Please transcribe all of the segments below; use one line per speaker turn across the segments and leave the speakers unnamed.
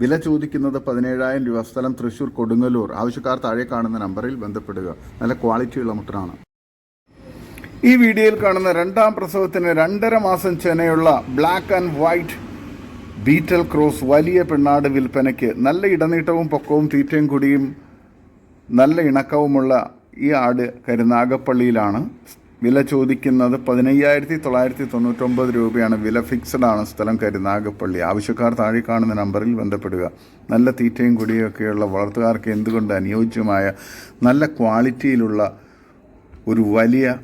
വില ചോദിക്കുന്നത് പതിനേഴായിരം രൂപ. സ്ഥലം തൃശൂർ കൊടുങ്ങല്ലൂർ. ആവശ്യക്കാർ താഴെ കാണുന്ന നമ്പറിൽ ബന്ധപ്പെടുക. നല്ല ക്വാളിറ്റിയുള്ള മുട്ടനാണ്. ഈ വീഡിയോയിൽ കാണുന്ന രണ്ടാം പ്രസവത്തിന് രണ്ടര മാസം ചെനയുള്ള black and white Beetal cross വലിയ പെണ്ണാട് വിൽപ്പനയ്ക്ക് നല്ല ഇടനീട്ടവും പൊക്കവും തീറ്റയും കുടിയും നല്ല ഇണക്കവുമുള്ള ഈ ആട് കരുനാഗപ്പള്ളിയിലാണ്. വില ചോദിക്കുന്നത് പതിനയ്യായിരത്തി തൊള്ളായിരത്തി തൊണ്ണൂറ്റൊമ്പത് രൂപയാണ്. വില ഫിക്സഡ് ആണ് സ്ഥലം കരുനാഗപ്പള്ളി ആവശ്യക്കാർ താഴെ കാണുന്ന നമ്പറിൽ ബന്ധപ്പെടുക. നല്ല തീറ്റയും കുടിയും ഒക്കെയുള്ള വളർത്തുകാർക്ക് എന്തുകൊണ്ട് അനുയോജ്യമായ നല്ല ക്വാളിറ്റിയിലുള്ള ഒരു വലിയ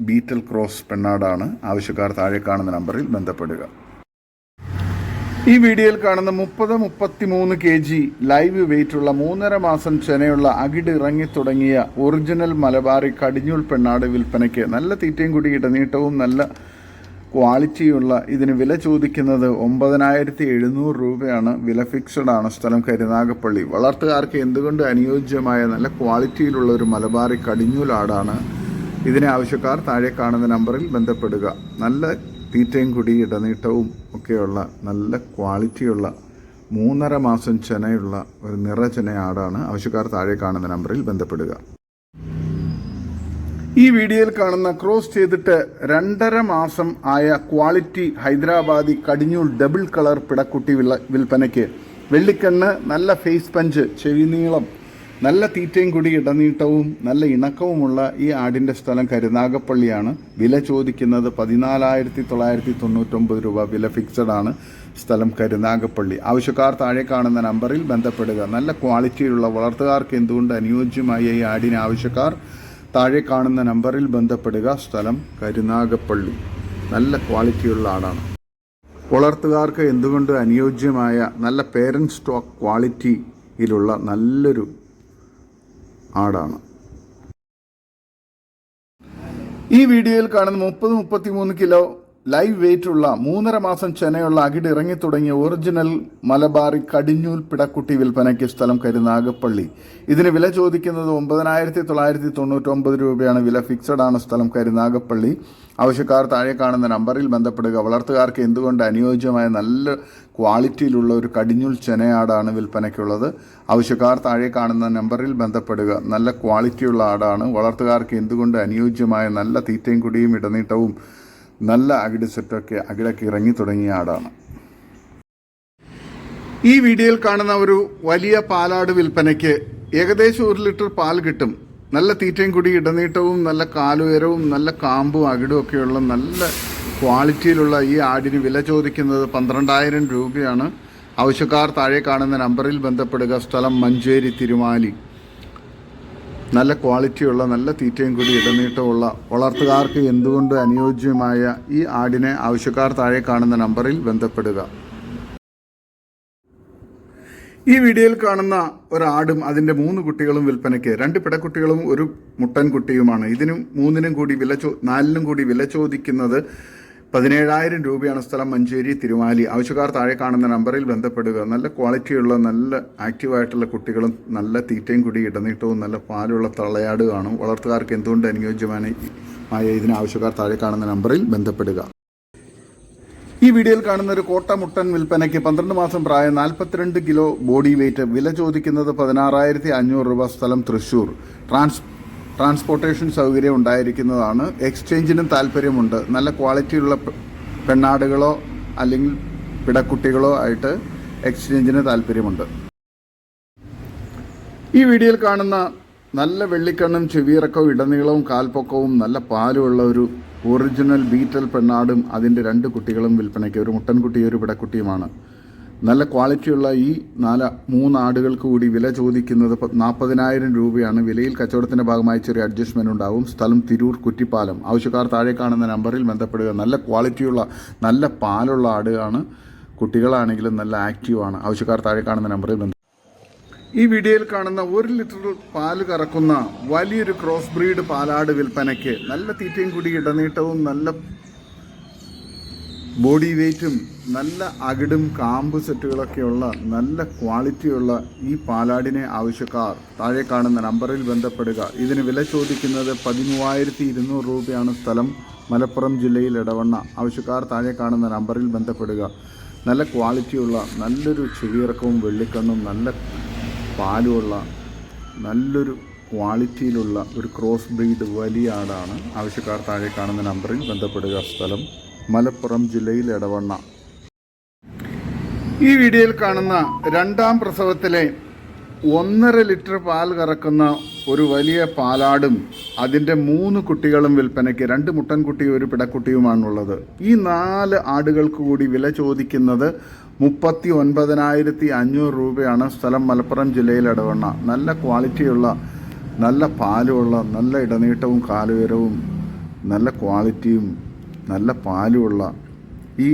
ബീറ്റൽ ക്രോസ് പെണ്ണാടാണ്? ആവശ്യക്കാർ താഴെ കാണുന്ന നമ്പറിൽ ബന്ധപ്പെടുക. ഈ വീഡിയോയിൽ കാണുന്ന മുപ്പത് മുപ്പത്തിമൂന്ന് കെ ജി ലൈവ് വെയിറ്റുള്ള മൂന്നര മാസം ചെനയുള്ള അകിട് ഇറങ്ങി തുടങ്ങിയ ഒറിജിനൽ മലബാറി കടിഞ്ഞൂൽ പെണ്ണാട് വിൽപ്പനയ്ക്ക് നല്ല തീറ്റയും കൂടി ഇടനീട്ടവും നല്ല ക്വാളിറ്റിയുള്ള ഇതിന് വില ചോദിക്കുന്നത് ഒമ്പതിനായിരത്തി എഴുന്നൂറ് രൂപയാണ്. വില ഫിക്സഡ് ആണ് സ്ഥലം കരുനാഗപ്പള്ളി വളർത്തുകാർക്ക് എന്തുകൊണ്ട് അനുയോജ്യമായ നല്ല ക്വാളിറ്റിയിലുള്ള ഒരു മലബാറി കടിഞ്ഞൂലാടാണ് ഇതിനെ ആവശ്യക്കാർ താഴെ കാണുന്ന നമ്പറിൽ ബന്ധപ്പെടുക. നല്ല തീറ്റയും കുടി ഇടനീട്ടവും ഒക്കെയുള്ള നല്ല ക്വാളിറ്റിയുള്ള മൂന്നര മാസം ചെനയുള്ള ഒരു നിറചെന ആടാണ് ആവശ്യക്കാർ താഴെ കാണുന്ന നമ്പറിൽ ബന്ധപ്പെടുക. ഈ വീഡിയോയിൽ കാണുന്ന ക്രോസ് ചെയ്തിട്ട് രണ്ടര മാസം ആയ ക്വാളിറ്റി ഹൈദരാബാദി കടിഞ്ഞൂൽ ഡബിൾ കളർ പിടക്കുട്ടി വിൽപ്പനയ്ക്ക് വെള്ളിക്കണ്ണ് നല്ല ഫേസ് പഞ്ച് ചെവി നീളം നല്ല തീറ്റയും കൂടി ഇടനീട്ടവും നല്ല ഇണക്കവുമുള്ള ഈ ആടിന്റെ സ്ഥലം കരുനാഗപ്പള്ളിയാണ്. വില ചോദിക്കുന്നത് പതിനാലായിരത്തി തൊള്ളായിരത്തി തൊണ്ണൂറ്റൊമ്പത് രൂപ. വില ഫിക്സഡ് ആണ് സ്ഥലം കരുനാഗപ്പള്ളി. ആവശ്യക്കാർ താഴെ കാണുന്ന നമ്പറിൽ ബന്ധപ്പെടുക. നല്ല ക്വാളിറ്റിയിലുള്ള വളർത്തുകാർക്ക് എന്തുകൊണ്ട് അനുയോജ്യമായ ഈ ആടിന് ആവശ്യക്കാർ താഴെ കാണുന്ന നമ്പറിൽ ബന്ധപ്പെടുക. സ്ഥലം കരുനാഗപ്പള്ളി. നല്ല ക്വാളിറ്റിയുള്ള ആടാണ്. വളർത്തുകാർക്ക് എന്തുകൊണ്ട് അനുയോജ്യമായ നല്ല പേരന്റ് സ്റ്റോക്ക് ക്വാളിറ്റിയിലുള്ള നല്ലൊരു ആടാണ്. ഈ വീഡിയോയിൽ കാണുന്ന മുപ്പത് മുപ്പത്തിമൂന്ന് കിലോ ലൈവ് വെയിറ്റ് ഉള്ള മൂന്നര മാസം ചെനയുള്ള അകിട് ഇറങ്ങി തുടങ്ങിയ ഒറിജിനൽ മലബാറി കടിഞ്ഞൂൽ പിടക്കുട്ടി വിൽപ്പനയ്ക്ക് സ്ഥലം കരുനാഗപ്പള്ളി ഇതിന് വില ചോദിക്കുന്നത് ഒമ്പതിനായിരത്തി തൊള്ളായിരത്തി തൊണ്ണൂറ്റൊമ്പത് രൂപയാണ്. വില ഫിക്സഡ് ആണ് സ്ഥലം കരുനാഗപ്പള്ളി ആവശ്യക്കാർ താഴെ കാണുന്ന നമ്പറിൽ ബന്ധപ്പെടുക. വളർത്തുകാർക്ക് എന്തുകൊണ്ട് അനുയോജ്യമായ നല്ല ക്വാളിറ്റിയിലുള്ള ഒരു കടിഞ്ഞുൽ ചെനയാടാണ് വിൽപ്പനയ്ക്കുള്ളത്? ആവശ്യക്കാർ താഴെ കാണുന്ന നമ്പറിൽ ബന്ധപ്പെടുക. നല്ല ക്വാളിറ്റിയുള്ള ആടാണ്. വളർത്തുകാർക്ക് എന്തുകൊണ്ട് അനുയോജ്യമായ നല്ല തീറ്റയും കുടിയും ഇടനീട്ടവും നല്ല അകിട് സെറ്റൊക്കെ അകിടൊക്കെ ഇറങ്ങി തുടങ്ങിയ ആടാണ്. ഈ വീഡിയോയിൽ കാണുന്ന ഒരു വലിയ പാലാട് വിൽപ്പനയ്ക്ക് ഏകദേശം ഒരു ലിറ്റർ പാൽ കിട്ടും. നല്ല തീറ്റയും കൂടി ഇടനീട്ടവും നല്ല കാലുയരവും നല്ല കാമ്പും അകിടും ഒക്കെയുള്ള നല്ല ക്വാളിറ്റിയിലുള്ള ഈ ആടിന് വില ചോദിക്കുന്നത് പന്ത്രണ്ടായിരം രൂപയാണ്. ആവശ്യക്കാർ താഴെ കാണുന്ന നമ്പറിൽ ബന്ധപ്പെടുക. സ്ഥലം മഞ്ചേരി തിരുമാലി. നല്ല ക്വാളിറ്റിയുള്ള നല്ല തീറ്റയും കൂടി ഇടനീട്ടമുള്ള വളർത്തുകാർക്ക് എന്തുകൊണ്ട് അനുയോജ്യമായ ഈ ആടിനെ ആവശ്യക്കാർ താഴെ കാണുന്ന നമ്പറിൽ ബന്ധപ്പെടുക. ഈ വീഡിയോയിൽ കാണുന്ന ഒരാടും അതിന്റെ മൂന്ന് കുട്ടികളും വിൽപ്പനയ്ക്ക്. രണ്ട് പിടക്കുട്ടികളും ഒരു മുട്ടൻ കുട്ടിയുമാണ് ഇതിനും മൂന്നിനും കൂടി വില ചോ നാലിനും കൂടി വില ചോദിക്കുന്നത് പതിനേഴായിരം രൂപയാണ് സ്ഥലം മഞ്ചേരി തിരുവാലി. ആവശ്യക്കാർ താഴെ കാണുന്ന നമ്പറിൽ ബന്ധപ്പെടുക. നല്ല ക്വാളിറ്റിയുള്ള നല്ല ആക്റ്റീവായിട്ടുള്ള കുട്ടികളും നല്ല തീറ്റയും കുടി ഇടനീട്ടവും നല്ല പാലുള്ള തള്ളയാട് കാണും വളർത്തുകാർക്ക് എന്തുകൊണ്ട് അനുയോജ്യമാണ് ആയ ഇതിന് ആവശ്യക്കാർ താഴെ കാണുന്ന നമ്പറിൽ ബന്ധപ്പെടുക. ഈ വീഡിയോയിൽ കാണുന്ന ഒരു കോട്ട മുട്ടൻ വിൽപ്പനയ്ക്ക് പന്ത്രണ്ട് മാസം പ്രായം നാൽപ്പത്തിരണ്ട് കിലോ ബോഡി വെയിറ്റ്. വില ചോദിക്കുന്നത് പതിനാറായിരത്തി അഞ്ഞൂറ് രൂപ സ്ഥലം തൃശ്ശൂർ. ട്രാൻസ് ട്രാൻസ്പോർട്ടേഷൻ സൗകര്യം ഉണ്ടായിരിക്കുന്നതാണ്. എക്സ്ചേഞ്ചിനും താല്പര്യമുണ്ട്. നല്ല ക്വാളിറ്റിയുള്ള പെണ്ണാടുകളോ അല്ലെങ്കിൽ പിടക്കുട്ടികളോ ആയിട്ട് എക്സ്ചേഞ്ചിന് താല്പര്യമുണ്ട്. ഈ വീഡിയോയിൽ കാണുന്ന നല്ല വെള്ളിക്കണ്ണും ചെവിയിറക്കവും ഇടനീളവും കാൽപ്പൊക്കവും നല്ല പാലുമുള്ള ഒരു ഒറിജിനൽ ബീറ്റൽ പെണ്ണാടും അതിന്റെ രണ്ട് കുട്ടികളും വിൽപ്പനയ്ക്ക് ഒരു മുട്ടൻകുട്ടിയും ഒരു പിടക്കുട്ടിയുമാണ്. നല്ല ക്വാളിറ്റിയുള്ള ഈ നാല് മൂന്ന് കൂടി വില ചോദിക്കുന്നത് നാൽപ്പതിനായിരം രൂപയാണ്. വിലയിൽ കച്ചവടത്തിന്റെ ഭാഗമായി ചെറിയ അഡ്ജസ്റ്റ്മെന്റ് ഉണ്ടാവും. സ്ഥലം തിരൂർ കുറ്റിപ്പാലം. ആവശ്യക്കാർ താഴെ കാണുന്ന നമ്പറിൽ ബന്ധപ്പെടുക. നല്ല ക്വാളിറ്റിയുള്ള നല്ല പാലുള്ള ആടുകളാണ്. കുട്ടികളാണെങ്കിലും നല്ല ആക്റ്റീവാണ് ആവശ്യക്കാർ താഴെ കാണുന്ന നമ്പറിൽ ഈ വീഡിയോയിൽ കാണുന്ന ഒരു ലിറ്റർ പാൽ കറക്കുന്ന വലിയൊരു ക്രോസ് ബ്രീഡ് പാലാട് വിൽപ്പനയ്ക്ക് നല്ല തീറ്റയും കൂടി ഇടനീട്ടവും നല്ല ബോഡി വെയ്റ്റും നല്ല അകിടും കാമ്പ് സെറ്റുകളൊക്കെയുള്ള നല്ല ക്വാളിറ്റിയുള്ള ഈ പാലാടിനെ ആവശ്യക്കാർ താഴെ കാണുന്ന നമ്പറിൽ ബന്ധപ്പെടുക. ഇതിന് വില ചോദിക്കുന്നത് പതിമൂവായിരത്തി ഇരുന്നൂറ് രൂപയാണ് സ്ഥലം. മലപ്പുറം ജില്ലയിൽ ഇടവണ്ണ ആവശ്യക്കാർ താഴെ കാണുന്ന നമ്പറിൽ ബന്ധപ്പെടുക. നല്ല ക്വാളിറ്റിയുള്ള നല്ലൊരു ചെവിയിറക്കവും വെള്ളിക്കണ്ണും നല്ല പാലുമുള്ള നല്ലൊരു ക്വാളിറ്റിയിലുള്ള ഒരു ക്രോസ് ബ്രീഡ് വലിയ ആടാണ്. ആവശ്യക്കാർ താഴെ കാണുന്ന നമ്പറിൽ ബന്ധപ്പെടുക. സ്ഥലം മലപ്പുറം ജില്ലയിൽ ഇടവണ്ണ ഈ വീഡിയോയിൽ കാണുന്ന രണ്ടാം പ്രസവത്തിലെ ഒന്നര ലിറ്റർ പാൽ കറക്കുന്ന ഒരു വലിയ പാലാടും അതിന്റെ മൂന്ന് കുട്ടികളും വിൽപ്പനയ്ക്ക് രണ്ട് മുട്ടൻകുട്ടിയും ഒരു പിടക്കുട്ടിയുമാണുള്ളത്. ഈ നാല് ആടുകൾക്ക് കൂടി വില ചോദിക്കുന്നത് മുപ്പത്തി ഒൻപതിനായിരത്തി അഞ്ഞൂറ് രൂപയാണ് സ്ഥലം മലപ്പുറം ജില്ലയിൽ ഇടവണ്ണ. നല്ല ക്വാളിറ്റിയുള്ള നല്ല പാലുമുള്ള നല്ല ഇടനീട്ടവും കാലുയരവും നല്ല ക്വാളിറ്റിയും നല്ല പാലുമുള്ള ഈ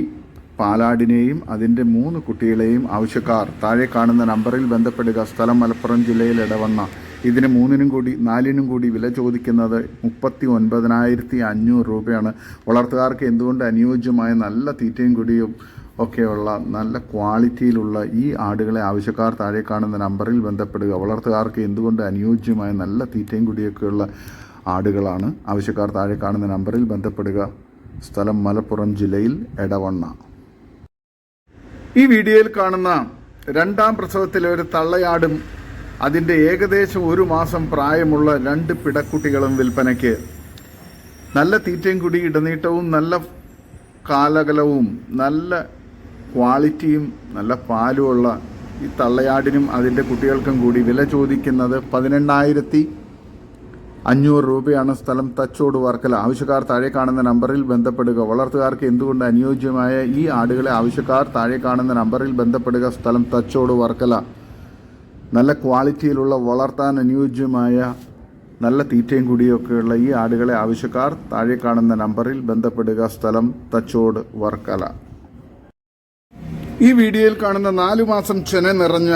പാലാടിനെയും അതിന്റെ മൂന്ന് കുട്ടികളെയും ആവശ്യക്കാർ താഴെ കാണുന്ന നമ്പറിൽ ബന്ധപ്പെടുക സ്ഥലം മലപ്പുറം ജില്ലയിൽ ഇടവണ്ണ. ഇതിന് മൂന്നിനും കൂടി നാലിനും കൂടി വില ചോദിക്കുന്നത് മുപ്പത്തി ഒൻപതിനായിരത്തി അഞ്ഞൂറ് രൂപയാണ്. വളർത്തുകാർക്ക് എന്തുകൊണ്ട് അനുയോജ്യമായ നല്ല തീറ്റയും കുടിയും ഒക്കെയുള്ള നല്ല ക്വാളിറ്റിയിലുള്ള ഈ ആടുകളെ ആവശ്യക്കാർ താഴെ കാണുന്ന നമ്പറിൽ ബന്ധപ്പെടുക. വളർത്തുകാർക്ക് എന്തുകൊണ്ട് അനുയോജ്യമായ നല്ല തീറ്റയും കുടിയൊക്കെയുള്ള ആടുകളാണ് ആവശ്യക്കാർ താഴെ കാണുന്ന നമ്പറിൽ ബന്ധപ്പെടുക. സ്ഥലം മലപ്പുറം ജില്ലയിൽ എടവണ്ണ ഈ വീഡിയോയിൽ കാണുന്ന രണ്ടാം പ്രസവത്തിലെ ഒരു തള്ളയാടും അതിന്റെ ഏകദേശം ഒരു മാസം പ്രായമുള്ള രണ്ട് പിടക്കുട്ടികളും വിൽപ്പനയ്ക്ക് നല്ല തീറ്റയും കുടി ഇടനീട്ടവും നല്ല കാലകലവും നല്ല ക്വാളിറ്റിയും നല്ല പാലുമുള്ള ഈ തള്ളയാടിനും അതിന്റെ കുട്ടികൾക്കും കൂടി വില ചോദിക്കുന്നത് പതിനെണ്ണായിരത്തി അഞ്ഞൂറ് രൂപയാണ് സ്ഥലം തച്ചോട് വർക്കല ആവശ്യക്കാർ താഴെ കാണുന്ന നമ്പറിൽ ബന്ധപ്പെടുക. വളർത്തുകാർക്ക് എന്തുകൊണ്ട് അനുയോജ്യമായ ഈ ആടുകളെ ആവശ്യക്കാർ താഴെ കാണുന്ന നമ്പറിൽ ബന്ധപ്പെടുക സ്ഥലം തച്ചോട് വർക്കല? നല്ല ക്വാളിറ്റിയിലുള്ള വളർത്താൻ അനുയോജ്യമായ നല്ല തീറ്റയും കൂടിയൊക്കെയുള്ള ഈ ആടുകളെ ആവശ്യക്കാർ താഴെ കാണുന്ന നമ്പറിൽ ബന്ധപ്പെടുക സ്ഥലം തച്ചോട് വർക്കല. ഈ വീഡിയോയിൽ കാണുന്ന നാലു മാസം ചെന നിറഞ്ഞ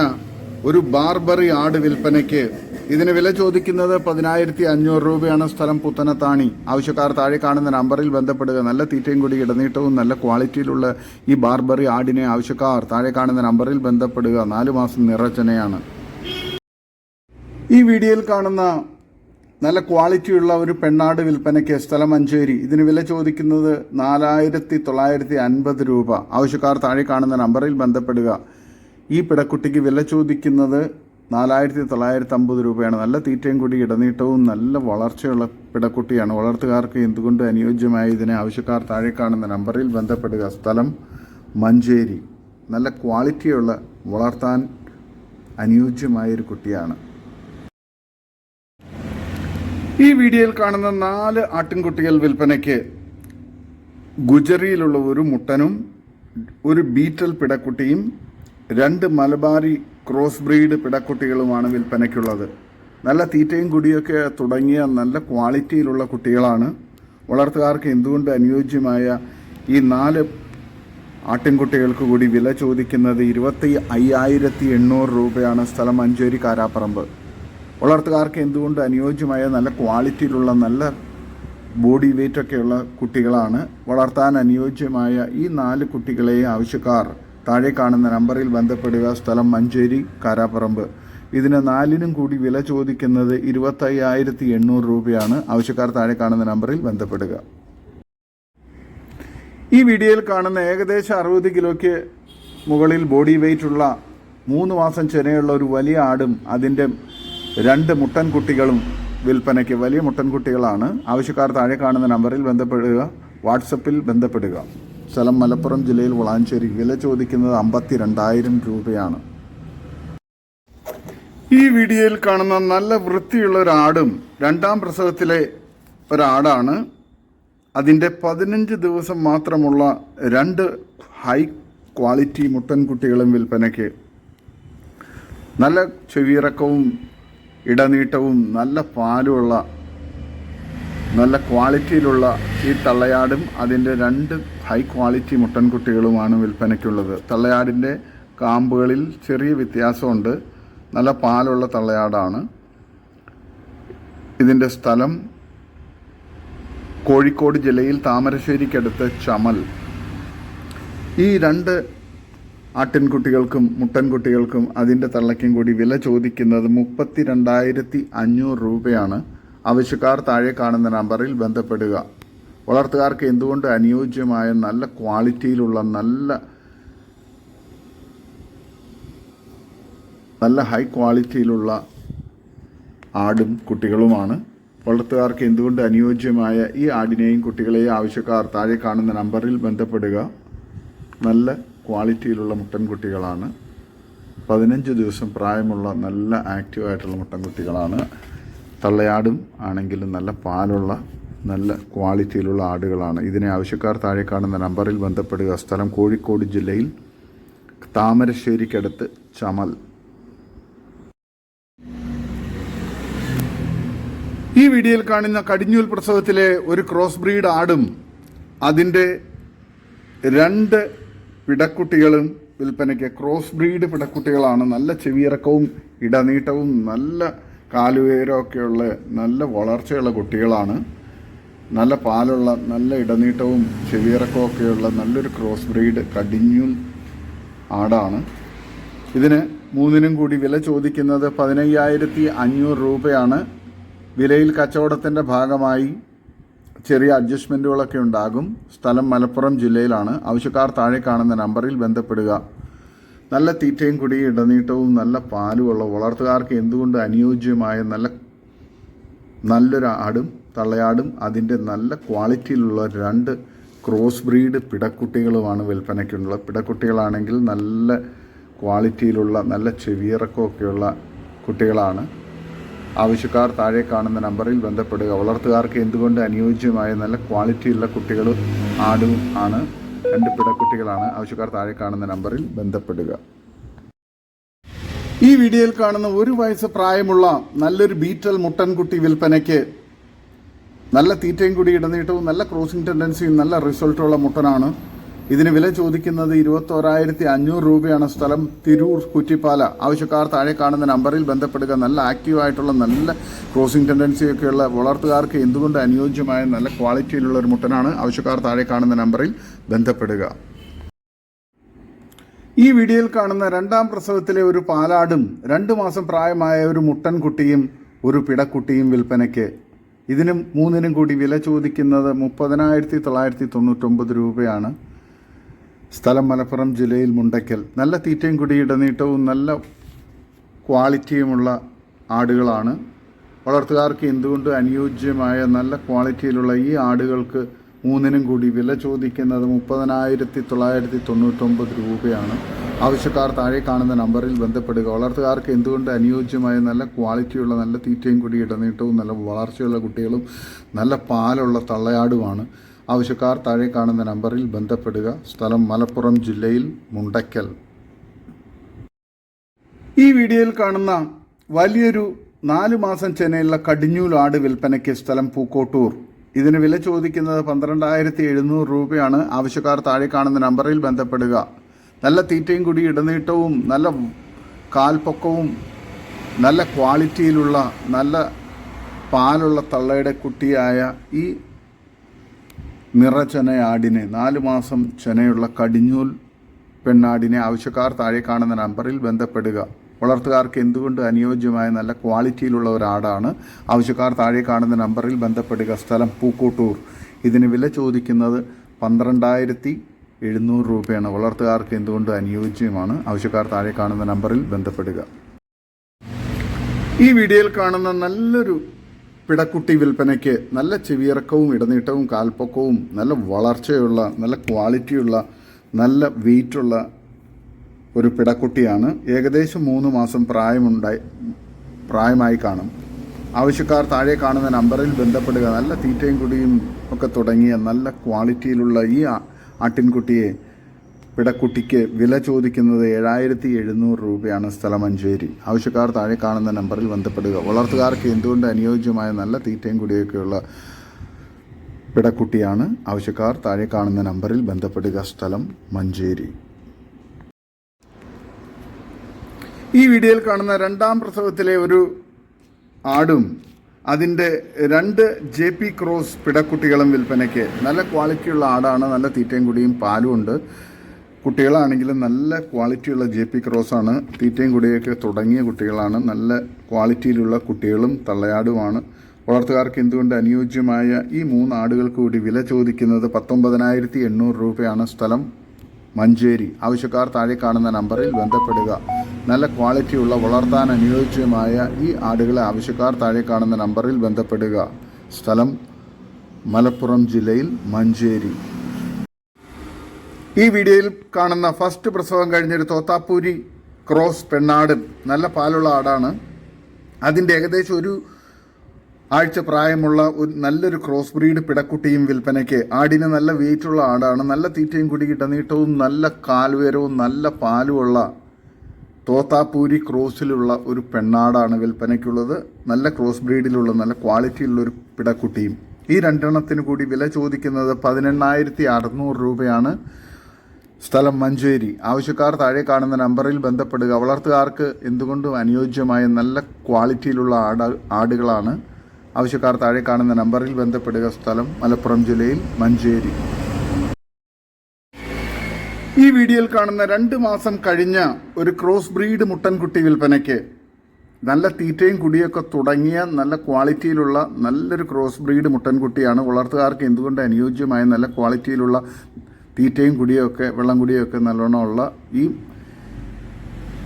ഒരു ബാർബറി ആട് വിൽപ്പനയ്ക്ക് ഇതിന് വില ചോദിക്കുന്നത് പതിനായിരത്തി അഞ്ഞൂറ് രൂപയാണ് സ്ഥലം പുത്തനത്താണി ആവശ്യക്കാർ താഴെ കാണുന്ന നമ്പറിൽ ബന്ധപ്പെടുക. നല്ല തീറ്റയും കൂടി ഇടനീട്ടവും നല്ല ക്വാളിറ്റിയിലുള്ള ഈ ബാർബറി ആടിനെ ആവശ്യക്കാർ താഴെ കാണുന്ന നമ്പറിൽ ബന്ധപ്പെടുക. നാലു മാസം നിറച്ചനയാണ്. ഈ വീഡിയോയിൽ കാണുന്ന നല്ല ക്വാളിറ്റിയുള്ള ഒരു പെണ്ണാട് വിൽപ്പനയ്ക്ക് സ്ഥലം മഞ്ചേരി. ഇതിന് വില ചോദിക്കുന്നത് നാലായിരത്തി തൊള്ളായിരത്തി അൻപത് രൂപ. ആവശ്യക്കാർ താഴെ കാണുന്ന നമ്പറിൽ ബന്ധപ്പെടുക. ഈ പിടക്കുട്ടിക്ക് വില ചോദിക്കുന്നത് നാലായിരത്തി തൊള്ളായിരത്തി അമ്പത് രൂപയാണ്. നല്ല തീറ്റയും കൂടി ഇടനീട്ടവും നല്ല വളർച്ചയുള്ള പിടക്കുട്ടിയാണ്. വളർത്തുകാർക്ക് എന്തുകൊണ്ട് അനുയോജ്യമായ ഇതിനെ ആവശ്യക്കാർ താഴെ കാണുന്ന നമ്പറിൽ ബന്ധപ്പെടുക? സ്ഥലം മഞ്ചേരി. നല്ല ക്വാളിറ്റിയുള്ള വളർത്താൻ അനുയോജ്യമായൊരു കുട്ടിയാണ്. ഈ വീഡിയോയിൽ കാണുന്ന നാല് ആട്ടിൻകുട്ടികൾ വിൽപ്പനയ്ക്ക് ഗുജറിയിലുള്ള ഒരു മുട്ടനും ഒരു ബീറ്റൽ പിടക്കുട്ടിയും രണ്ട് മലബാറി ക്രോസ് ബ്രീഡ് പിടക്കുട്ടികളുമാണ് വിൽപ്പനയ്ക്കുള്ളത്. നല്ല തീറ്റയും കുടിയൊക്കെ തുടങ്ങിയ നല്ല ക്വാളിറ്റിയിലുള്ള കുട്ടികളാണ്. വളർത്തുകാർക്ക് എന്തുകൊണ്ട് അനുയോജ്യമായ ഈ നാല് ആട്ടിൻകുട്ടികൾക്ക് കൂടി വില ചോദിക്കുന്നത് ഇരുപത്തി അയ്യായിരത്തി എണ്ണൂറ് രൂപയാണ് സ്ഥലം മഞ്ചേരി കാരാപ്പറമ്പ്. വളർത്തുകാർക്ക് എന്തുകൊണ്ട് അനുയോജ്യമായ നല്ല ക്വാളിറ്റിയിലുള്ള നല്ല ബോഡി വെയിറ്റ് ഒക്കെയുള്ള കുട്ടികളാണ് വളർത്താൻ അനുയോജ്യമായ ഈ നാല് കുട്ടികളെ ആവശ്യക്കാർ താഴെ കാണുന്ന നമ്പറിൽ ബന്ധപ്പെടുക. സ്ഥലം മഞ്ചേരി കാരാപ്പറമ്പ്. ഇതിന് നാലിനും കൂടി വില ചോദിക്കുന്നത് ഇരുപത്തയ്യായിരത്തി എണ്ണൂറ് രൂപയാണ്. ആവശ്യക്കാർ താഴെ കാണുന്ന നമ്പറിൽ ബന്ധപ്പെടുക. ഈ വീഡിയോയിൽ കാണുന്ന ഏകദേശം അറുപത് കിലോയ്ക്ക് മുകളിൽ ബോഡി വെയിറ്റ് ഉള്ള മൂന്ന് മാസം ചെനയുള്ള ഒരു വലിയ ആടും അതിന്റെ രണ്ട് മുട്ടൻ കുട്ടികളും വിൽപ്പനയ്ക്ക് വലിയ മുട്ടൻകുട്ടികളാണ് ആവശ്യക്കാർ താഴെ കാണുന്ന നമ്പറിൽ ബന്ധപ്പെടുക. വാട്സപ്പിൽ ബന്ധപ്പെടുക. സ്ഥലം മലപ്പുറം ജില്ലയിൽ വളാഞ്ചേരി വില ചോദിക്കുന്നത് അമ്പത്തി രണ്ടായിരം രൂപയാണ്. ഈ വീഡിയോയിൽ കാണുന്ന നല്ല വൃത്തിയുള്ള ഒരാടും രണ്ടാം പ്രസവത്തിലെ ഒരാടാണ്. അതിന്റെ പതിനഞ്ച് ദിവസം മാത്രമുള്ള രണ്ട് ഹൈ ക്വാളിറ്റി മുട്ടൻകുട്ടികളും വിൽപ്പനയ്ക്ക്. നല്ല ചെവിയിറക്കവും ഇടനീട്ടവും നല്ല പാലുമുള്ള നല്ല ക്വാളിറ്റിയിലുള്ള ഈ തള്ളയാടും അതിന്റെ രണ്ട് ഹൈ ക്വാളിറ്റി മുട്ടൻകുട്ടികളുമാണ് വിൽപ്പനയ്ക്കുള്ളത്. തള്ളയാടിന്റെ കാമ്പുകളിൽ ചെറിയ വ്യത്യാസമുണ്ട്. നല്ല പാലുള്ള തള്ളയാടാണ്. ഇതിന്റെ സ്ഥലം കോഴിക്കോട് ജില്ലയിൽ താമരശ്ശേരിക്കടുത്ത് ചമൽ. ഈ രണ്ട് ആട്ടിൻകുട്ടികൾക്കും മുട്ടൻകുട്ടികൾക്കും അതിന്റെ തള്ളയ്ക്കും കൂടി വില ചോദിക്കുന്നത് മുപ്പത്തി രണ്ടായിരത്തി അഞ്ഞൂറ് രൂപയാണ്. ആവശ്യക്കാർ താഴെ കാണുന്ന നമ്പറിൽ ബന്ധപ്പെടുക. വളർത്തുകാർക്ക് എന്തുകൊണ്ട് അനുയോജ്യമായ നല്ല ക്വാളിറ്റിയിലുള്ള നല്ല നല്ല ഹൈ ക്വാളിറ്റിയിലുള്ള ആടും കുട്ടികളുമാണ്. വളർത്തുകാർക്ക് എന്തുകൊണ്ട് അനുയോജ്യമായ ഈ ആടിനെയും കുട്ടികളെയും ആവശ്യക്കാർ താഴെ കാണുന്ന നമ്പറിൽ ബന്ധപ്പെടുക. നല്ല ക്വാളിറ്റിയിലുള്ള മുട്ടൻകുട്ടികളാണ് പതിനഞ്ച് ദിവസം പ്രായമുള്ള നല്ല ആക്റ്റീവായിട്ടുള്ള മുട്ടൻകുട്ടികളാണ് തള്ളയാടും ആണെങ്കിലും നല്ല പാലുള്ള നല്ല ക്വാളിറ്റിയിലുള്ള ആടുകളാണ്. ഇതിനെ ആവശ്യക്കാർ താഴെ കാണുന്ന നമ്പറിൽ ബന്ധപ്പെടുക. സ്ഥലം കോഴിക്കോട് ജില്ലയിൽ താമരശ്ശേരിക്കടുത്ത് ചമൽ. ഈ വീഡിയോയിൽ കാണുന്ന കടിഞ്ഞൂൽ പ്രസവത്തിലെ ഒരു ക്രോസ് ബ്രീഡ് ആടും അതിന്റെ രണ്ട് പിടക്കുട്ടികളും വിൽപ്പനയ്ക്ക് ക്രോസ് ബ്രീഡ് പിടക്കുട്ടികളാണ്. നല്ല ചെവിയിറക്കവും ഇടനീട്ടവും നല്ല കാലുയരമൊക്കെയുള്ള നല്ല വളർച്ചയുള്ള കുട്ടികളാണ്. നല്ല പാലുള്ള നല്ല ഇടനീട്ടവും ചെവിയിറക്കമൊക്കെയുള്ള നല്ലൊരു ക്രോസ് ബ്രീഡ് കടിഞ്ഞും ആടാണ്. ഇതിന് മൂന്നിനും കൂടി വില ചോദിക്കുന്നത് പതിനയ്യായിരത്തി അഞ്ഞൂറ് രൂപയാണ്. വിലയിൽ കച്ചവടത്തിന്റെ ഭാഗമായി ചെറിയ അഡ്ജസ്റ്റ്മെന്റുകളൊക്കെ ഉണ്ടാകും. സ്ഥലം മലപ്പുറം ജില്ലയിലാണ്. ആവശ്യക്കാർ താഴെ കാണുന്ന നമ്പറിൽ ബന്ധപ്പെടുക. നല്ല തീറ്റയും കുടിയും ഇടനീട്ടവും നല്ല പാലുമുള്ള വളർത്തുകാർക്ക് എന്തുകൊണ്ട് അനുയോജ്യമായ നല്ല നല്ലൊരു ആടും തള്ളയാടും അതിന്റെ നല്ല ക്വാളിറ്റിയിലുള്ള രണ്ട് ക്രോസ് ബ്രീഡ് പിടക്കുട്ടികളുമാണ് വിൽപ്പനയ്ക്കുള്ളത്. പിടക്കുട്ടികളാണെങ്കിൽ നല്ല ക്വാളിറ്റിയിലുള്ള നല്ല ചെവിയിറക്കമൊക്കെയുള്ള കുട്ടികളാണ്. ആവശ്യക്കാർ താഴെ കാണുന്ന നമ്പറിൽ ബന്ധപ്പെടുക. വളർത്തുകാർക്ക് എന്തുകൊണ്ട് അനുയോജ്യമായ നല്ല ക്വാളിറ്റിയുള്ള കുട്ടികൾ ആടും ആണ്? രണ്ട് പിടക്കുട്ടികളാണ്. ആവശ്യക്കാർ താഴെ കാണുന്ന നമ്പറിൽ ബന്ധപ്പെടുക. ഈ വീഡിയോയിൽ കാണുന്ന ഒരു വയസ്സ് പ്രായമുള്ള നല്ലൊരു ബീറ്റൽ മുട്ടൻകുട്ടി വിൽപ്പനയ്ക്ക് നല്ല തീറ്റയും കൂടി ഇടനീട്ടവും നല്ല ക്രോസിംഗ് ടെൻഡൻസിയും നല്ല റിസൾട്ടുള്ള മുട്ടനാണ്. ഇതിന് വില ചോദിക്കുന്നത് ഇരുപത്തോരായിരത്തി അഞ്ഞൂറ് രൂപയാണ് സ്ഥലം തിരൂർ കുറ്റിപ്പാല. ആവശ്യക്കാർ താഴെ കാണുന്ന നമ്പറിൽ ബന്ധപ്പെടുക. നല്ല ആക്റ്റീവായിട്ടുള്ള നല്ല ക്രോസിംഗ് ടെൻഡൻസിയൊക്കെയുള്ള വളർത്തുകാർക്ക് എന്തുകൊണ്ട് അനുയോജ്യമായ നല്ല ക്വാളിറ്റിയിലുള്ള ഒരു മുട്ടനാണ്? ആവശ്യക്കാർ താഴെ കാണുന്ന നമ്പറിൽ ബന്ധപ്പെടുക. ഈ വീഡിയോയിൽ കാണുന്ന രണ്ടാം പ്രസവത്തിലെ ഒരു പാലാടും രണ്ട് മാസം പ്രായമായ ഒരു മുട്ടൻകുട്ടിയും ഒരു പിടക്കുട്ടിയും വിൽപ്പനയ്ക്ക് ഇതിനും മൂന്നിനും കൂടി വില ചോദിക്കുന്നത് മുപ്പതിനായിരത്തി തൊള്ളായിരത്തി തൊണ്ണൂറ്റൊമ്പത് രൂപയാണ്. സ്ഥലം മലപ്പുറം ജില്ലയിൽ മുണ്ടയ്ക്കൽ നല്ല തീറ്റയും കൂടി ഇടനീട്ടവും നല്ല ക്വാളിറ്റിയുമുള്ള ആടുകളാണ്. വളർത്തുകാർക്ക് എന്തുകൊണ്ട് അനുയോജ്യമായ നല്ല ക്വാളിറ്റിയിലുള്ള ഈ ആടുകൾക്ക് മൂന്നിനും കൂടി വില ചോദിക്കുന്നത് മുപ്പതിനായിരത്തി തൊള്ളായിരത്തി തൊണ്ണൂറ്റൊമ്പത് രൂപയാണ്. ആവശ്യക്കാർ താഴെ കാണുന്ന നമ്പറിൽ ബന്ധപ്പെടുക. വളർത്തുകാർക്ക് എന്തുകൊണ്ട് അനുയോജ്യമായ നല്ല ക്വാളിറ്റിയുള്ള നല്ല തീറ്റയും കൂടി ഇടനീട്ടവും നല്ല വളർച്ചയുള്ള കുട്ടികളും നല്ല പാലുള്ള തള്ളയാടുമാണ്. ആവശ്യക്കാർ താഴെ കാണുന്ന നമ്പറിൽ ബന്ധപ്പെടുക. സ്ഥലം മലപ്പുറം ജില്ലയിൽ മുണ്ടക്കൽ. ഈ വീഡിയോയിൽ കാണുന്ന വലിയൊരു നാലു മാസം ചെനയുള്ള കടിഞ്ഞൂൽ ആട് വിൽപ്പനയ്ക്ക് സ്ഥലം പൂക്കോട്ടൂർ. ഇതിന് വില ചോദിക്കുന്നത് പന്ത്രണ്ടായിരത്തി എഴുന്നൂറ് രൂപയാണ്. ആവശ്യക്കാർ താഴെ കാണുന്ന നമ്പറിൽ ബന്ധപ്പെടുക. നല്ല തീറ്റയും കൂടി ഇടനീട്ടവും നല്ല കാൽപ്പൊക്കവും നല്ല ക്വാളിറ്റിയിലുള്ള നല്ല പാലുള്ള തള്ളയുടെ കുട്ടിയായ ഈ നിറചെനയാടിനെ നാല് മാസം ചെനയുള്ള കടിഞ്ഞൂൽ പെണ്ണാടിനെ ആവശ്യക്കാർ താഴെ കാണുന്ന നമ്പറിൽ ബന്ധപ്പെടുക. വളർത്തുകാർക്ക് എന്തുകൊണ്ട് അനുയോജ്യമായ നല്ല ക്വാളിറ്റിയിലുള്ള ആടാണ് ആവശ്യക്കാർ താഴെ കാണുന്ന നമ്പറിൽ ബന്ധപ്പെടുക. സ്ഥലം പൂക്കോട്ടൂർ. ഇതിന് വില ചോദിക്കുന്നത് പന്ത്രണ്ടായിരത്തി എഴുന്നൂറ് രൂപയാണ്. വളർത്തുകാർക്ക് എന്തുകൊണ്ട് അനുയോജ്യമാണ്? ആവശ്യക്കാർ താഴെ കാണുന്ന നമ്പറിൽ ബന്ധപ്പെടുക. ഈ വീഡിയോയിൽ കാണുന്ന നല്ലൊരു പിടക്കുട്ടി വിൽപ്പനയ്ക്ക് നല്ല ചെവിയിറക്കവും ഇടനീട്ടവും കാൽപ്പൊക്കവും നല്ല വളർച്ചയുള്ള നല്ല ക്വാളിറ്റിയുള്ള നല്ല വെയിറ്റുള്ള ഒരു പിടക്കുട്ടിയാണ്. ഏകദേശം മൂന്ന് മാസം പ്രായമുണ്ടായി പ്രായമായി കാണും. ആവശ്യക്കാർ താഴെ കാണുന്ന നമ്പറിൽ ബന്ധപ്പെടുക നല്ല തീറ്റയും കുടിയും ഒക്കെ തുടങ്ങിയ നല്ല ക്വാളിറ്റിയിലുള്ള ഈ ആട്ടിൻകുട്ടിയെ പിടക്കുട്ടിക്ക് വില ചോദിക്കുന്നത് ഏഴായിരത്തി എഴുന്നൂറ് രൂപയാണ് സ്ഥലം മഞ്ചേരി ആവശ്യക്കാർ താഴെ കാണുന്ന നമ്പറിൽ ബന്ധപ്പെടുക. വളർത്തുകാർക്ക് എന്തുകൊണ്ട് അനുയോജ്യമായ നല്ല തീറ്റയും കുടിയൊക്കെയുള്ള പിടക്കുട്ടിയാണ്? ആവശ്യക്കാർ താഴെ കാണുന്ന നമ്പറിൽ ബന്ധപ്പെടുക. സ്ഥലം മഞ്ചേരി. ഈ വീഡിയോയിൽ കാണുന്ന രണ്ടാം പ്രസവത്തിലെ ഒരു ആടും അതിന്റെ രണ്ട് ജെ പി ക്രോസ് പിടക്കുട്ടികളും വിൽപ്പനയ്ക്ക് നല്ല ക്വാളിറ്റിയുള്ള ആടാണ്. നല്ല തീറ്റയും കുടിയും പാലും ഉണ്ട്. കുട്ടികളാണെങ്കിലും നല്ല ക്വാളിറ്റിയുള്ള ജെ പി ക്രോസാണ് തീറ്റയും കുടിയൊക്കെ തുടങ്ങിയ കുട്ടികളാണ്. നല്ല ക്വാളിറ്റിയിലുള്ള കുട്ടികളും തള്ളയാടുമാണ്. വളർത്തുകാർക്ക് എന്തുകൊണ്ട് അനുയോജ്യമായ ഈ മൂന്ന് ആടുകൾക്ക് കൂടി വില ചോദിക്കുന്നത് പത്തൊമ്പതിനായിരത്തി എണ്ണൂറ് രൂപയാണ് സ്ഥലം. മഞ്ചേരി. ആവശ്യക്കാർ താഴെ കാണുന്ന നമ്പറിൽ ബന്ധപ്പെടുക. നല്ല ക്വാളിറ്റിയുള്ള വളർത്താൻ അനുയോജ്യമായ ഈ ആടുകളെ ആവശ്യക്കാർ താഴെ കാണുന്ന നമ്പറിൽ ബന്ധപ്പെടുക. സ്ഥലം മലപ്പുറം ജില്ലയിൽ മഞ്ചേരി. ഈ വീഡിയോയിൽ കാണുന്ന ഫസ്റ്റ് പ്രസവം കഴിഞ്ഞൊരു തോത്താപ്പൂരി ക്രോസ് പെണ്ണാട്. നല്ല പാലുള്ള ആടാണ്. അതിന്റെ ഏകദേശം ഒരു ആഴ്ച പ്രായമുള്ള ഒരു നല്ലൊരു ക്രോസ് ബ്രീഡ് പിടക്കുട്ടിയും വിൽപ്പനയ്ക്ക് ആടിന് നല്ല വെയിറ്റുള്ള ആടാണ്. നല്ല തീറ്റയും കുടി നീട്ടവും നല്ല കാൽവേരവും നല്ല പാലുമുള്ള തോത്താപ്പൂരി ക്രോസിലുള്ള ഒരു പെണ്ണാടാണ് വിൽപ്പനയ്ക്കുള്ളത്. നല്ല ക്രോസ് ബ്രീഡിലുള്ള നല്ല ക്വാളിറ്റിയുള്ള ഒരു പിടക്കുട്ടിയും. ഈ രണ്ടെണ്ണത്തിന് കൂടി വില ചോദിക്കുന്നത് പതിനെണ്ണായിരത്തി അറുന്നൂറ് രൂപയാണ്. സ്ഥലം മഞ്ചേരി. ആവശ്യക്കാർ താഴെ കാണുന്ന നമ്പറിൽ ബന്ധപ്പെടുക. വളർത്തുകാർക്ക് എന്തുകൊണ്ടും അനുയോജ്യമായ നല്ല ക്വാളിറ്റിയിലുള്ള ആട ആടുകളാണ്. ആവശ്യക്കാർ താഴെ കാണുന്ന നമ്പറിൽ ബന്ധപ്പെടുക സ്ഥലം മലപ്പുറം ജില്ലയിൽ മഞ്ചേരി. ഈ വീഡിയോയിൽ കാണുന്ന രണ്ട് മാസം കഴിഞ്ഞ ഒരു ക്രോസ് ബ്രീഡ് മുട്ടൻകുട്ടി വിൽപ്പനയ്ക്ക് നല്ല തീറ്റയും കുടിയൊക്കെ തുടങ്ങിയ നല്ല ക്വാളിറ്റിയിലുള്ള നല്ലൊരു ക്രോസ് ബ്രീഡ് മുട്ടൻകുട്ടിയാണ്. വളർത്തുകാർക്ക് എന്തുകൊണ്ട് അനുയോജ്യമായ നല്ല ക്വാളിറ്റിയിലുള്ള തീറ്റയും കുടിയൊക്കെ വെള്ളം കുടിയൊക്കെ നല്ലോണമുള്ള ഈ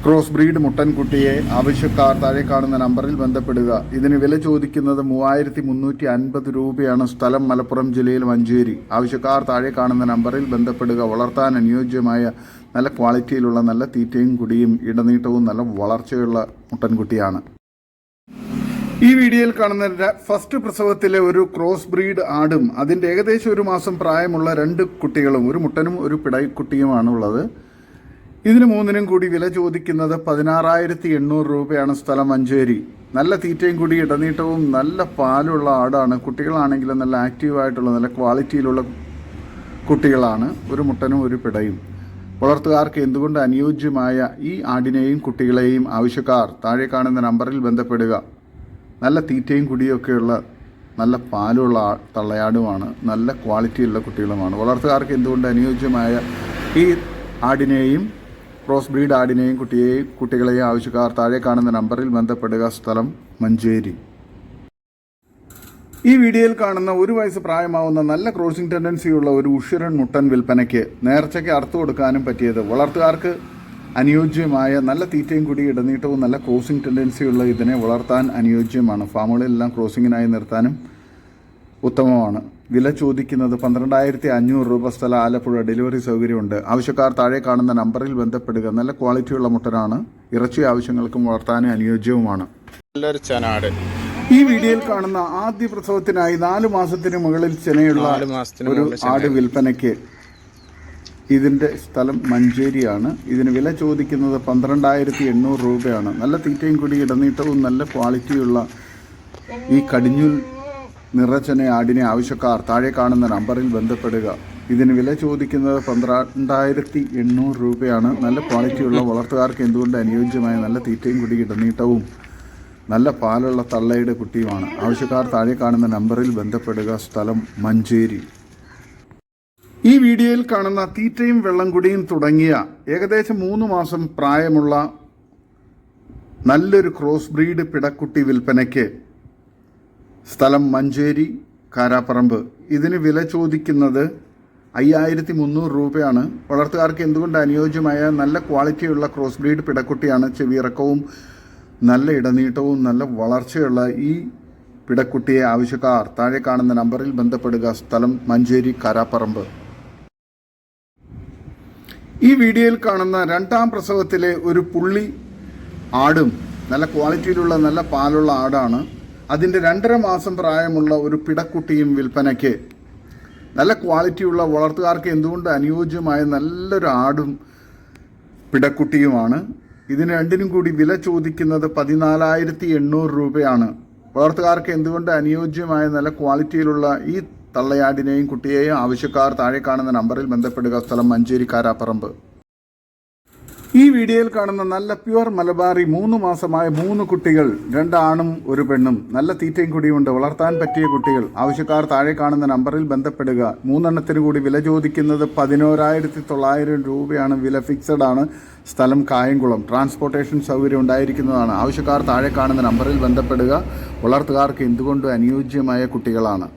ക്രോസ് ബ്രീഡ് മുട്ടൻകുട്ടിയെ ആവശ്യക്കാർ താഴെ കാണുന്ന നമ്പറിൽ ബന്ധപ്പെടുക. ഇതിന് വില ചോദിക്കുന്നത് മൂവായിരത്തി മുന്നൂറ്റി അൻപത് രൂപയാണ് സ്ഥലം മലപ്പുറം ജില്ലയിൽ മഞ്ചേരി. ആവശ്യക്കാർ താഴെ കാണുന്ന നമ്പറിൽ ബന്ധപ്പെടുക വളർത്താൻ അനുയോജ്യമായ നല്ല ക്വാളിറ്റിയിലുള്ള നല്ല തീറ്റയും കുടിയും ഇടനീട്ടവും നല്ല വളർച്ചയുള്ള മുട്ടൻകുട്ടിയാണ്. ഈ വീഡിയോയിൽ കാണുന്ന ഫസ്റ്റ് പ്രസവത്തിലെ ഒരു ക്രോസ് ബ്രീഡ് ആടും അതിന്റെ ഏകദേശം ഒരു മാസം പ്രായമുള്ള രണ്ട് കുട്ടികളും ഒരു മുട്ടനും ഒരു പിടക്കുട്ടിയുമാണ് ഉള്ളത്. ഇതിന് മൂന്നിനും കൂടി വില ചോദിക്കുന്നത് പതിനാറായിരത്തി എണ്ണൂറ് രൂപയാണ് സ്ഥലം മഞ്ചേരി. നല്ല തീറ്റയും കൂടി ഇടനീട്ടവും നല്ല പാലുള്ള ആടാണ്. കുട്ടികളാണെങ്കിലും നല്ല ആക്റ്റീവായിട്ടുള്ള നല്ല ക്വാളിറ്റിയിലുള്ള കുട്ടികളാണ്. ഒരു മുട്ടനും ഒരു പിടയും. വളർത്തുകാർക്ക് എന്തുകൊണ്ട് അനുയോജ്യമായ ഈ ആടിനെയും കുട്ടികളെയും ആവശ്യക്കാർ? താഴെ കാണുന്ന നമ്പറിൽ ബന്ധപ്പെടുക. നല്ല തീറ്റയും കുടിയൊക്കെയുള്ള നല്ല പാലുള്ള തള്ളയാടുമാണ്. നല്ല ക്വാളിറ്റിയുള്ള കുട്ടികളുമാണ്. വളർത്തുകാർക്ക് എന്തുകൊണ്ട് അനുയോജ്യമായ ഈ ആടിനെയും ക്രോസ് ബ്രീഡ് ആടിനെയും കുട്ടിയെയും കുട്ടികളെയും ആവശ്യക്കാർ താഴെ കാണുന്ന നമ്പറിൽ ബന്ധപ്പെടുക. സ്ഥലം മഞ്ചേരി. ഈ വീഡിയോയിൽ കാണുന്ന ഒരു വയസ്സ് പ്രായമാവുന്ന നല്ല ക്രോസിംഗ് ടെൻഡൻസിയുള്ള ഒരു ഉഷിരൻ മുട്ടൻ വിൽപ്പനയ്ക്ക് നേർച്ചയ്ക്ക് അറുത്തു കൊടുക്കാനും പറ്റിയത് വളർത്തുകാർക്ക് അനുയോജ്യമായ നല്ല തീറ്റയും കൂടി ഇടനീട്ടവും നല്ല ക്രോസിംഗ് ടെൻഡൻസിയുള്ള ഇതിനെ വളർത്താൻ അനുയോജ്യമാണ്. ഫാമുകളിലെല്ലാം ക്രോസിങ്ങിനായി നിർത്താനും ഉത്തമമാണ്. വില ചോദിക്കുന്നത് പന്ത്രണ്ടായിരത്തി അഞ്ഞൂറ് രൂപ സ്ഥലം ആലപ്പുഴ ഡെലിവറി സൗകര്യമുണ്ട്. ആവശ്യക്കാർ താഴെ കാണുന്ന നമ്പറിൽ ബന്ധപ്പെടുക. നല്ല ക്വാളിറ്റിയുള്ള മുട്ടനാണ്. ഇറച്ചി ആവശ്യങ്ങൾക്കും വളർത്താനും അനുയോജ്യവുമാണ്.
നല്ലൊരു ചനാട്.
ഈ വീഡിയോയിൽ കാണുന്ന ആദ്യ പ്രസവത്തിനായി നാലു മാസത്തിന് മുകളിൽ ചെനയുള്ള ഒരു ആട് വിൽപ്പനയ്ക്ക് ഇതിന്റെ സ്ഥലം മഞ്ചേരിയാണ്. ഇതിന് വില ചോദിക്കുന്നത് പന്ത്രണ്ടായിരത്തി എണ്ണൂറ് രൂപയാണ്. നല്ല തീറ്റയും കൂടി ഇടനീട്ടവും നല്ല ക്വാളിറ്റിയുള്ള ഈ കടിഞ്ഞുൽ നിറച്ചനെ ആടിനെ ആവശ്യക്കാർ താഴെ കാണുന്ന നമ്പറിൽ ബന്ധപ്പെടുക. ഇതിന് വില ചോദിക്കുന്നത് പന്ത്രണ്ടായിരത്തി എണ്ണൂറ് രൂപയാണ്. നല്ല ക്വാളിറ്റിയുള്ള വളർത്തുകാർക്ക് എന്തുകൊണ്ട് അനുയോജ്യമായ നല്ല തീറ്റയും കുടി ഇടനീട്ടവും നല്ല പാലുള്ള തള്ളയുടെ കുട്ടിയുമാണ്? ആവശ്യക്കാർ താഴെ കാണുന്ന നമ്പറിൽ ബന്ധപ്പെടുക. സ്ഥലം മഞ്ചേരി. ഈ വീഡിയോയിൽ കാണുന്ന തീറ്റയും വെള്ളം കുടിയും തുടങ്ങിയ ഏകദേശം മൂന്ന് മാസം പ്രായമുള്ള നല്ലൊരു ക്രോസ് ബ്രീഡ് പിടക്കുട്ടി വിൽപ്പനയ്ക്ക് സ്ഥലം മഞ്ചേരി കാരാപ്പറമ്പ്. ഇതിന് വില ചോദിക്കുന്നത് അയ്യായിരത്തി മുന്നൂറ് രൂപയാണ്. വളർത്തുകാർക്ക് എന്തുകൊണ്ട് അനുയോജ്യമായ നല്ല ക്വാളിറ്റിയുള്ള ക്രോസ് ബ്രീഡ് പിടക്കുട്ടിയാണ് ചെവിയിറക്കവും നല്ല ഇടനീട്ടവും നല്ല വളർച്ചയുള്ള ഈ പിടക്കുട്ടിയെ ആവശ്യക്കാർ? താഴെ കാണുന്ന നമ്പറിൽ ബന്ധപ്പെടുക. സ്ഥലം മഞ്ചേരി കാരാപ്പറമ്പ്. ഈ വീഡിയോയിൽ കാണുന്ന രണ്ടാം പ്രസവത്തിലെ ഒരു പുള്ളി ആടും നല്ല ക്വാളിറ്റിയിലുള്ള നല്ല പാലുള്ള ആടാണ്. അതിന്റെ രണ്ടര മാസം പ്രായമുള്ള ഒരു പിടക്കുട്ടിയും വിൽപ്പനയ്ക്ക്. നല്ല ക്വാളിറ്റിയുള്ള വളർത്തുകാർക്ക് എന്തുകൊണ്ട് അനുയോജ്യമായ നല്ലൊരു ആടും പിടക്കുട്ടിയുമാണ്? ഇതിന് രണ്ടിനും കൂടി വില ചോദിക്കുന്നത് പതിനാലായിരത്തി എണ്ണൂറ് രൂപയാണ്. വളർത്തുകാർക്ക് എന്തുകൊണ്ട് അനുയോജ്യമായ നല്ല ക്വാളിറ്റിയിലുള്ള ഈ തള്ളയാടിനെയും കുട്ടിയെയും ആവശ്യക്കാർ താഴെ കാണുന്ന നമ്പറിൽ ബന്ധപ്പെടുക. സ്ഥലം മഞ്ചേരി കാരാപ്പറമ്പ് ഈ വീഡിയോയിൽ കാണുന്ന നല്ല പ്യുവർ മലബാറി മൂന്ന് മാസമായ മൂന്ന് കുട്ടികൾ രണ്ടാണും ഒരു പെണ്ണും നല്ല തീറ്റയും കൂടിയുണ്ട് വളർത്താൻ പറ്റിയ കുട്ടികൾ. ആവശ്യക്കാർ താഴെ കാണുന്ന നമ്പറിൽ ബന്ധപ്പെടുക. മൂന്നെണ്ണത്തിന് കൂടി വില ചോദിക്കുന്നത് പതിനോരായിരത്തി തൊള്ളായിരം രൂപയാണ്. വില ഫിക്സഡ് ആണ്. സ്ഥലം കായംകുളം. ട്രാൻസ്പോർട്ടേഷൻ സൗകര്യം ഉണ്ടായിരിക്കുന്നതാണ്. ആവശ്യക്കാർ താഴെ കാണുന്ന നമ്പറിൽ ബന്ധപ്പെടുക. വളർത്തുകാർക്ക് എന്തുകൊണ്ടും അനുയോജ്യമായ കുട്ടികളാണ്?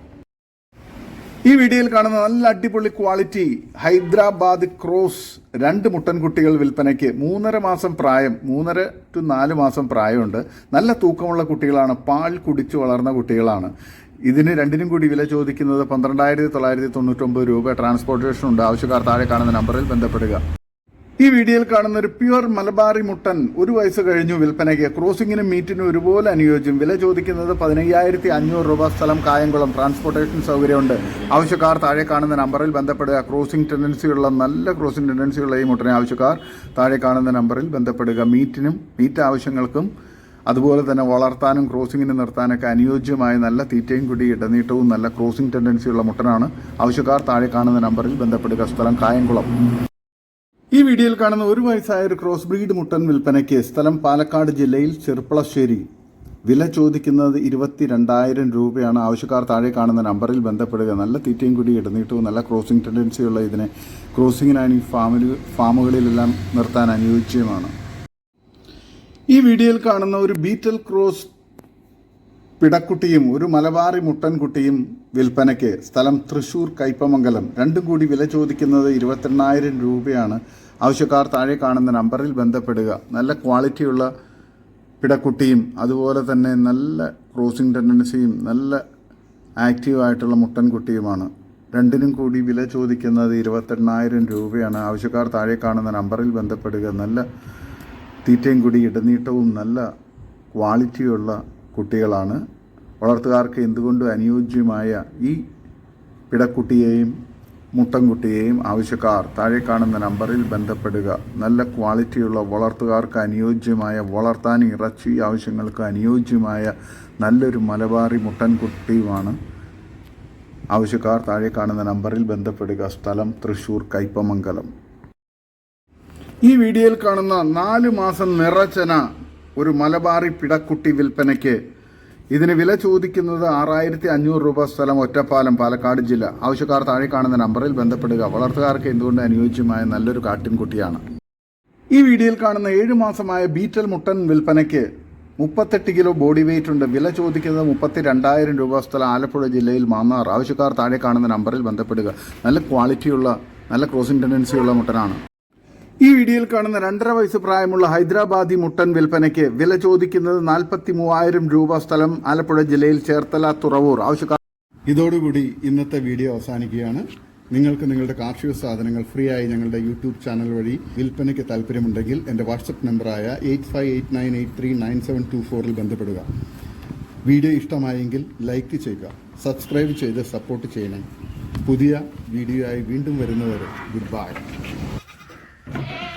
ഈ വീഡിയോയിൽ കാണുന്ന നല്ല അടിപൊളി ക്വാളിറ്റി ഹൈദരാബാദ് ക്രോസ് രണ്ട് മുട്ടൻകുട്ടികൾ വിൽപ്പനയ്ക്ക് മൂന്നര മാസം പ്രായം മൂന്നര ടു നാല് മാസം പ്രായമുണ്ട്. നല്ല തൂക്കമുള്ള കുട്ടികളാണ് പാൽ കുടിച്ചു വളർന്ന കുട്ടികളാണ്. ഇതിന് രണ്ടിനും കൂടി വില ചോദിക്കുന്നത് പന്ത്രണ്ടായിരത്തി തൊള്ളായിരത്തി തൊണ്ണൂറ്റൊമ്പത് രൂപ. ട്രാൻസ്പോർട്ടേഷൻ ഉണ്ട്. ആവശ്യക്കാർ താഴെ കാണുന്ന നമ്പറിൽ ബന്ധപ്പെടുക. ഈ വീഡിയോയിൽ കാണുന്ന ഒരു പ്യുവർ മലബാറി മുട്ടൻ ഒരു വയസ്സ് കഴിഞ്ഞു വിൽപ്പനയ്ക്ക്. ക്രോസിംഗിനും മീറ്റിനും ഒരുപോലെ അനുയോജ്യം. വില ചോദിക്കുന്നത് പതിനയ്യായിരത്തി അഞ്ഞൂറ് രൂപ. സ്ഥലം കായംകുളം. ട്രാൻസ്പോർട്ടേഷൻ സൗകര്യമുണ്ട്. ആവശ്യക്കാർ താഴെ കാണുന്ന നമ്പറിൽ ബന്ധപ്പെടുക. ക്രോസിംഗ് ടെൻഡൻസിയുള്ള നല്ല ക്രോസിംഗ് ടെൻഡൻസിയുള്ള ഈ മുട്ടനെ ആവശ്യക്കാർ താഴെ കാണുന്ന നമ്പറിൽ ബന്ധപ്പെടുക. മീറ്റിനും മീറ്റ് ആവശ്യങ്ങൾക്കും അതുപോലെ തന്നെ വളർത്താനും ക്രോസിങ്ങിന് നിർത്താനൊക്കെ അനുയോജ്യമായ നല്ല തീറ്റയും കുടി ഇടനീട്ടവും നല്ല ക്രോസിംഗ് ടെൻഡൻസിയുള്ള മുട്ടനാണ് ആവശ്യക്കാർ താഴെ കാണുന്ന നമ്പറിൽ ബന്ധപ്പെടുക. സ്ഥലം കായംകുളം. ഈ വീഡിയോയിൽ കാണുന്ന ഒരു വയസ്സായ ഒരു ക്രോസ് ബ്രീഡ് മുട്ടൻ വിൽപ്പനയ്ക്ക് സ്ഥലം പാലക്കാട് ജില്ലയിൽ ചെറുപ്പളശ്ശേരി വില ചോദിക്കുന്നത് ഇരുപത്തി രണ്ടായിരം രൂപയാണ്. ആവശ്യക്കാർ താഴെ കാണുന്ന നമ്പറിൽ ബന്ധപ്പെടുക. നല്ല തീറ്റയും കൂടി ഇടനീട്ടവും നല്ല ക്രോസിംഗ് ടെൻഡൻസിയുള്ള ഇതിനെ ക്രോസിങ്ങിനായി ഫാമിൽ ഫാമുകളിലെല്ലാം നിർത്താൻ അനുയോജ്യമാണ്. ഈ വീഡിയോയിൽ കാണുന്ന ഒരു ബീറ്റൽ ക്രോസ് പിടക്കുട്ടിയും ഒരു മലബാറി മുട്ടൻകുട്ടിയും വിൽപ്പനയ്ക്ക് സ്ഥലം തൃശൂർ കയ്പമംഗലം. രണ്ടും കൂടി വില ചോദിക്കുന്നത് ഇരുപത്തെണ്ണായിരം രൂപയാണ്. ആവശ്യക്കാർ താഴെ കാണുന്ന നമ്പറിൽ ബന്ധപ്പെടുക. നല്ല ക്വാളിറ്റിയുള്ള പിടക്കുട്ടിയും അതുപോലെ തന്നെ നല്ല ക്രോസിംഗ് ടെൻഡൻസിയും നല്ല ആക്റ്റീവായിട്ടുള്ള മുട്ടൻകുട്ടിയുമാണ്. രണ്ടിനും കൂടി വില ചോദിക്കുന്നത് ഇരുപത്തെണ്ണായിരം രൂപയാണ്. ആവശ്യക്കാർ താഴെ കാണുന്ന നമ്പറിൽ ബന്ധപ്പെടുക. നല്ല തീറ്റയും കൂടി ഇടനീട്ടവും നല്ല ക്വാളിറ്റിയുള്ള കുട്ടികളാണ്. വളർത്തുകാർക്ക് എന്തുകൊണ്ടും അനുയോജ്യമായ ഈ പിടക്കുട്ടിയെയും മുട്ടൻകുട്ടിയെയും ആവശ്യക്കാർ താഴെ കാണുന്ന നമ്പറിൽ ബന്ധപ്പെടുക. നല്ല ക്വാളിറ്റിയുള്ള വളർത്തുകാർക്ക് അനുയോജ്യമായ വളർത്താൻ ഇറച്ചി ആവശ്യങ്ങൾക്ക് അനുയോജ്യമായ നല്ലൊരു മലബാറി മുട്ടൻകുട്ടിയുമാണ്. ആവശ്യക്കാർ താഴെ കാണുന്ന നമ്പറിൽ ബന്ധപ്പെടുക. സ്ഥലം തൃശൂർ കൈപ്പമംഗലം ഈ വീഡിയോയിൽ കാണുന്ന നാല് മാസം നിറച്ചന ഒരു മലബാറി പിടക്കുട്ടി വിൽപ്പനയ്ക്ക്. ഇതിന് വില ചോദിക്കുന്നത് ആറായിരത്തി അഞ്ഞൂറ് രൂപ സ്ഥലം ഒറ്റപ്പാലം പാലക്കാട് ജില്ല. ആവശ്യക്കാർ താഴെ കാണുന്ന നമ്പറിൽ ബന്ധപ്പെടുക. വളർത്തുകാർക്ക് എന്തുകൊണ്ട് അനുയോജ്യമായ നല്ലൊരു കാട്ടിൻകുട്ടിയാണ്. ഈ വീഡിയോയിൽ കാണുന്ന ഏഴ് മാസമായ ബീറ്റൽ മുട്ടൻ വിൽപ്പനയ്ക്ക് മുപ്പത്തെട്ട് കിലോ ബോഡി വെയിറ്റ് ഉണ്ട്. വില ചോദിക്കുന്നത് മുപ്പത്തി രണ്ടായിരം രൂപ സ്ഥലം ആലപ്പുഴ ജില്ലയിൽ മാന്നാർ. ആവശ്യക്കാർ താഴെ കാണുന്ന നമ്പറിൽ ബന്ധപ്പെടുക. നല്ല ക്വാളിറ്റിയുള്ള നല്ല ക്രോസിംഗ് ടെൻഡൻസിയുള്ള മുട്ടനാണ്. ഈ വീഡിയോയിൽ കാണുന്ന രണ്ടര വയസ്സ് പ്രായമുള്ള ഹൈദരാബാദി മുട്ടൻ വിൽപ്പനയ്ക്ക് വില ചോദിക്കുന്നത് നാൽപ്പത്തി മൂവായിരം രൂപ സ്ഥലം ആലപ്പുഴ ജില്ലയിൽ ചേർത്തല തുറവൂർ. ആവശ്യക്കാർ ഇതോടുകൂടി ഇന്നത്തെ വീഡിയോ അവസാനിക്കുകയാണ്. നിങ്ങൾക്ക് നിങ്ങളുടെ കാർഷിക സാധനങ്ങൾ ഫ്രീ ആയി ഞങ്ങളുടെ യൂട്യൂബ് ചാനൽ വഴി വിൽപ്പനയ്ക്ക് താല്പര്യമുണ്ടെങ്കിൽ എന്റെ വാട്സപ്പ് നമ്പറായ eight five eight nine eight three nine seven two ഫോറിൽ ബന്ധപ്പെടുക. വീഡിയോ ഇഷ്ടമായെങ്കിൽ ലൈക്ക് ചെയ്യുക സബ്സ്ക്രൈബ് ചെയ്ത് സപ്പോർട്ട് ചെയ്യണം. പുതിയ വീഡിയോ ആയി വീണ്ടും വരുന്നവരെ ഗുഡ് ബൈ. Yeah.